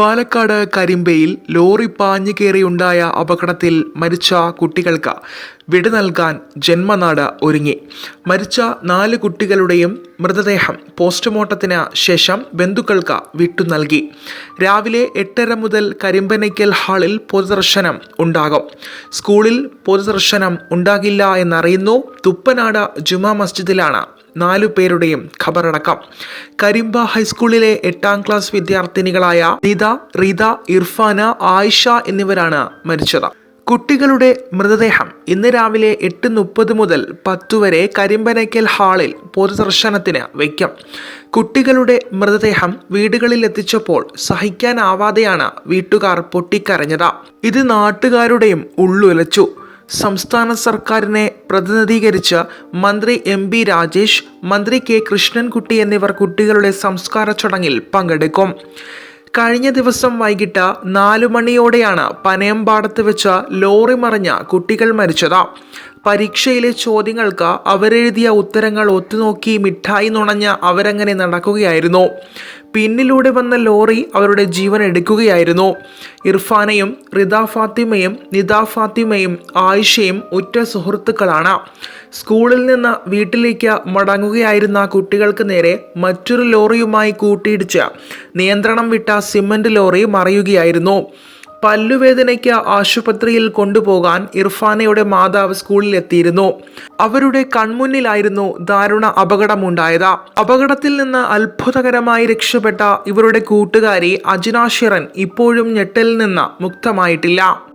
Palakkad കരിമ്പയിൽ lorry പാഞ്ഞു കയറിയുണ്ടായ അപകടത്തിൽ മരിച്ച കുട്ടികൾക്ക് വിട നൽകാൻ ജന്മനാട് ഒരുങ്ങി. മരിച്ച നാല് കുട്ടികളുടെയും മൃതദേഹം പോസ്റ്റ്മോർട്ടത്തിന് ശേഷം ബന്ധുക്കൾക്ക് വിട്ടു നൽകി. രാവിലെ എട്ടര മുതൽ കരിമ്പനയ്ക്കൽ ഹാളിൽ പൊതുദർശനം ഉണ്ടാകും. സ്കൂളിൽ പൊതുദർശനം ഉണ്ടാകില്ല എന്നറിയുന്നു തുപ്പനാട് ജുമാ മസ്ജിദിലാണ് നാലു പേരുടെയും ഖബറടക്കം. കരിമ്പ ഹൈസ്കൂളിലെ എട്ടാം ക്ലാസ് വിദ്യാർത്ഥിനികളായ നിത റിത ഇർഫാന ആയിഷ എന്നിവരാണ് മരിച്ചത്. കുട്ടികളുടെ മൃതദേഹം ഇന്ന് രാവിലെ എട്ട് മുപ്പത് മുതൽ പത്തു വരെ കരിമ്പനയ്ക്കൽ ഹാളിൽ പൊതുദർശനത്തിന് വയ്ക്കും. കുട്ടികളുടെ മൃതദേഹം വീടുകളിൽ എത്തിച്ചപ്പോൾ സഹിക്കാനാവാതെയാണ് വീട്ടുകാർ പൊട്ടിക്കരഞ്ഞത്. ഇത് നാട്ടുകാരുടെയും ഉള്ളുലച്ചു. സംസ്ഥാന സർക്കാരിനെ പ്രതിനിധീകരിച്ച മന്ത്രി എം ബി രാജേഷ് മന്ത്രി കെ കൃഷ്ണൻകുട്ടി എന്നിവർ കുട്ടികളുടെ സംസ്കാര ചടങ്ങിൽ പങ്കെടുക്കും. കഴിഞ്ഞ ദിവസം വൈകിട്ട് നാലു മണിയോടെയാണ് പനയമ്പാടത്ത് വെച്ച് ലോറി മറിഞ്ഞ കുട്ടികൾ മരിച്ചത്. പരീക്ഷയിലെ ചോദ്യങ്ങൾക്ക് അവരെഴുതിയ ഉത്തരങ്ങൾ ഒത്തുനോക്കി മിഠായി നുണഞ്ഞ് അവരങ്ങനെ നടക്കുകയായിരുന്നു. പിന്നിലൂടെ വന്ന ലോറി അവരുടെ ജീവൻ എടുക്കുകയായിരുന്നു. ഇർഫാനയും റിദ ഫാത്തിമയും നിദ ഫാത്തിമയും ആയിഷയും ഉറ്റ സുഹൃത്തുക്കളാണ്. സ്കൂളിൽ നിന്ന് വീട്ടിലേക്ക് മടങ്ങുകയായിരുന്ന കുട്ടികൾക്ക് നേരെ മറ്റൊരു ലോറിയുമായി കൂട്ടിയിടിച്ച് നിയന്ത്രണം വിട്ട സിമന്റ് ലോറി മറിയുകയായിരുന്നു. പല്ലുവേദനയ്ക്ക് ആശുപത്രിയിൽ കൊണ്ടുപോകാൻ ഇർഫാനയുടെ മാതാവ് സ്കൂളിൽ എത്തിയിരുന്നു. അവരുടെ കൺമുന്നിലായിരുന്നു ദാരുണ അപകടമുണ്ടായത്. അപകടത്തിൽ നിന്ന് അത്ഭുതകരമായി രക്ഷപ്പെട്ട ഇവരുടെ കൂട്ടുകാരി അജ്ന ഇപ്പോഴും ഞെട്ടലിൽ നിന്ന് മുക്തമായിട്ടില്ല.